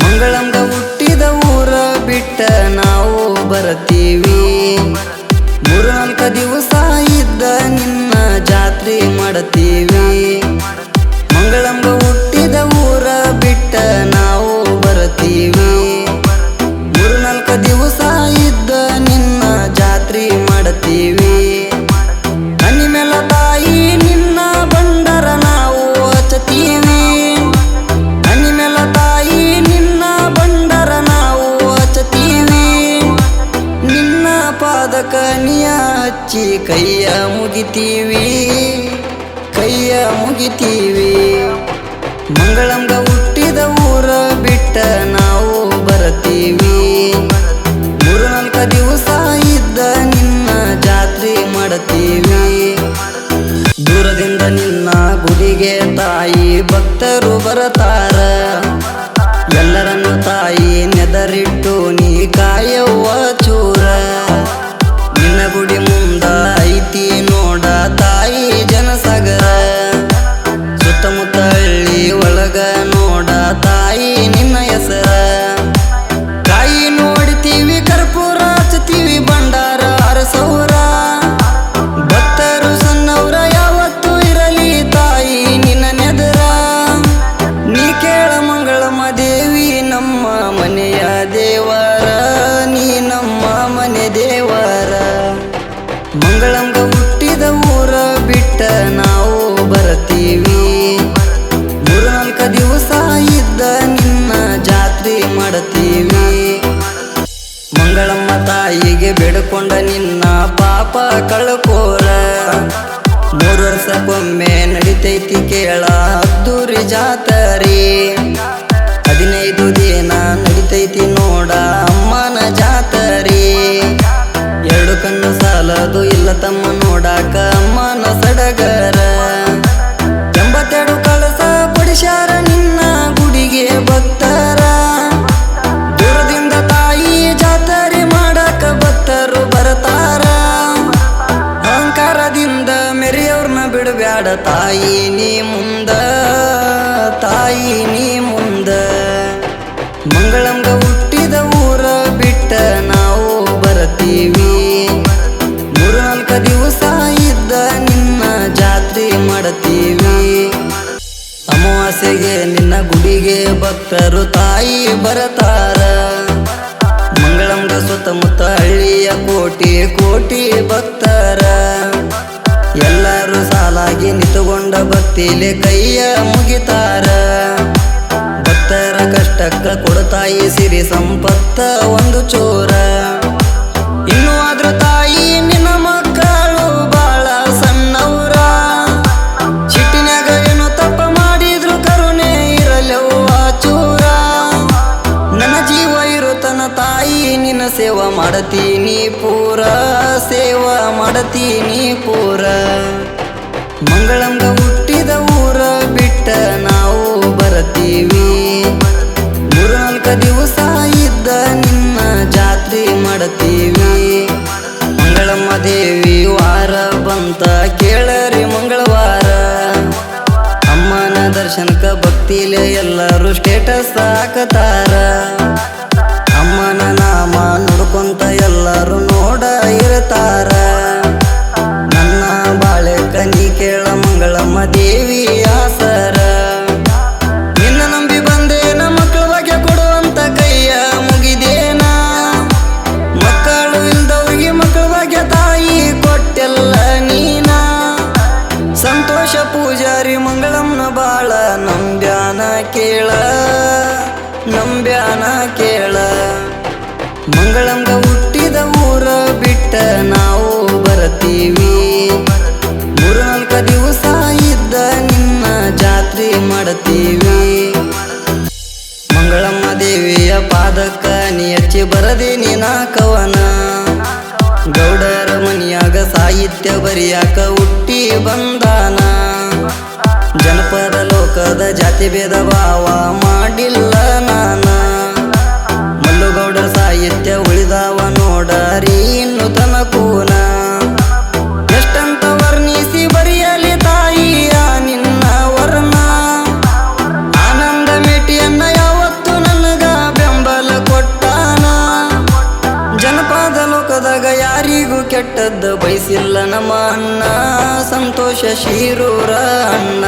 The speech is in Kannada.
ಮಂಗಳಂಗ ಹುಟ್ಟಿದ ಊರ ಬಿಟ್ಟ ನಾವು ಬರತೀವಿ. ಮೂರ್ನಾಲ್ಕ ದಿವಸ ಇದ್ದ ನಿನ್ನ ಜಾತ್ರೆ ಮಾಡತೀವಿ. ಮಂಗಳಂಗ ಹಚ್ಚಿ ಕೈಯ ಮುಗಿತೀವಿ ಕೈಯ ಮುಗಿತೀವಿ. ಮಂಗಳಂಗ ಹುಟ್ಟಿದ ಊರ ಬಿಟ್ಟ ನಾವು ಬರತೀವಿ. ಮೂರು ನಾಲ್ಕು ದಿವಸ ಇದ್ದ ನಿನ್ನ ಜಾತ್ರೆ ಮಾಡತೀವಿ. ದೂರದಿಂದ ನಿನ್ನ ಗುಡಿಗೆ ತಾಯಿ ಭಕ್ತರು ಬರತಾರ. ಎಲ್ಲರನ್ನು ತಾಯಿ ನೆದರಿಟ್ಟು ನೀ ಕಾಯವ್ವ ಚೂರ ಮಂಗಳಂಗ ಹುಟ್ಟಿದ ಊರ ಬಿಟ್ಟ ನಾವು ಬರತೀವಿ. ಮೂರ್ನಾಲ್ಕ ದಿವಸ ಇದ್ದ ನಿನ್ನ ಜಾತ್ರೆ ಮಾಡತೀವಿ. ಮಂಗಳಮ್ಮ ತಾಯಿಗೆ ಬೇಡಿಕೊಂಡ ನಿನ್ನ ಪಾಪ ಕಳ್ಕೋರ ಮೂರು ವರ್ಷಕ್ಕೊಮ್ಮೆ ನಡಿತೈತಿ ಕೇಳ, ಅದ್ದೂರಿ ಜಾತರಿ. ಹದಿನೈದು ದಿನ ನಡಿತೈತಿ ನೋಡ ಅಮ್ಮನ ಜಾತರಿ. ಎರಡು ಕಣ್ಣು ಸಾಲದು ತಮ್ಮ ನೋಡಾಕ ಅಮ್ಮನ ಸಡಗರ. ಎಂಬತ್ತೆರಡು ಕಳಸ ಕೊಡಿಸ್ಯಾರ ನಿನ್ನ ಗುಡಿಗೆ ಭಕ್ತರ. ದೂರದಿಂದ ತಾಯಿ ಜಾತರೆ ಮಾಡಾಕ ಭಕ್ತರು ಬರತಾರ. ಅಹಂಕಾರದಿಂದ ಮೆರೆಯವ್ರನ್ನ ಬಿಡಬ್ಯಾಡ ತಾಯಿ, ನೀ ಮುಂದ ಅಮಾವಾಸ್ಯೆಗೆ ನಿನ್ನ ಗುಡಿಗೆ ಭಕ್ತರು ತಾಯಿ ಬರತಾರ. ಮಂಗಳಂಗ ಸುತ್ತಮುತ್ತ ಹಳ್ಳಿಯ ಕೋಟಿ ಕೋಟಿ ಭಕ್ತರ. ಎಲ್ಲರೂ ಸಾಲಾಗಿ ನಿಂತುಕೊಂಡ ಭಕ್ತಿಲೆ ಕೈಯ ಮುಗಿತಾರ. ಭಕ್ತರ ಕಷ್ಟಕ್ಕ ಕೊಡತಾಯಿ ಸಿರಿ ಸಂಪತ್ತ ಒಂದು ಚೋರ. ಇನ್ನು ಮಾಡತೀನಿ ಪೂರ, ಸೇವಾ ಮಾಡತೀನಿ ಪೂರ. ಮಂಗಳಂಗ ಹುಟ್ಟಿದ ಊರ ಬಿಟ್ಟ ನಾವು ಬರತೀವಿ. ಮೂರು ನಾಲ್ಕು ದಿವಸ ಇದ್ದ ನಿನ್ನ ಜಾತ್ರೆ ಮಾಡತೀವಿ. ಮಂಗಳಮ್ಮ ದೇವಿ ವಾರ ಬಂತ ಕೇಳರಿ ಮಂಗಳವಾರ. ಅಮ್ಮನ ದರ್ಶನಕ್ಕೆ ಭಕ್ತಿಲೆ ಎಲ್ಲರೂ ಸ್ಟೇಟಸ್ ಹಾಕತಾರ. ದೇವಿ ಆಸರ. ನಿನ್ನ ನಂಬಿ ನಮ್ಮ ಮಕ್ಕಳ ಬಗ್ಗೆ ಕೊಡುವಂತ ಕೈಯ ಮುಗಿದೇನ? ಮಕ್ಕಳು ಇಲ್ದವ್ರಿಗೆ ಮಕ್ಕಳ ಬಗ್ಗೆ ತಾಯಿ ಕೊಟ್ಟೆಲ್ಲ ನೀನ? ಸಂತೋಷ ಪೂಜಾರಿ ಮಂಗಳಮ್ಮನ ಬಾಳ ನಂಬ್ಯಾನ ಕೇಳ ನಂಬ್ಯಾನ ಕೇಳ. ಮಂಗಳಂಗ ಹುಟ್ಟಿದ ಊರ ಬಿಟ್ಟ ನಾವು ಹಚ್ಚಿ ಬರದೆ ನೀನ ಕವನ ಗೌಡರ ಮನಿಯಾಗ ಸಾಹಿತ್ಯ ಬರಿಯಾಕ ಹುಟ್ಟಿ ಬಂದಾನ. ಜನಪದ ಲೋಕದ ಜಾತಿ ಭೇದ ಭಾವ ಮಾಡಿಲ್ಲ ನಾನ. ಒಳಗ ಯಾರಿಗೂ ಕೆಟ್ಟದ್ದು ಬಯಸಿಲ್ಲ ನಮ್ಮ ಅಣ್ಣ. ಸಂತೋಷ ಶಿರೂರ ಅಣ್ಣ.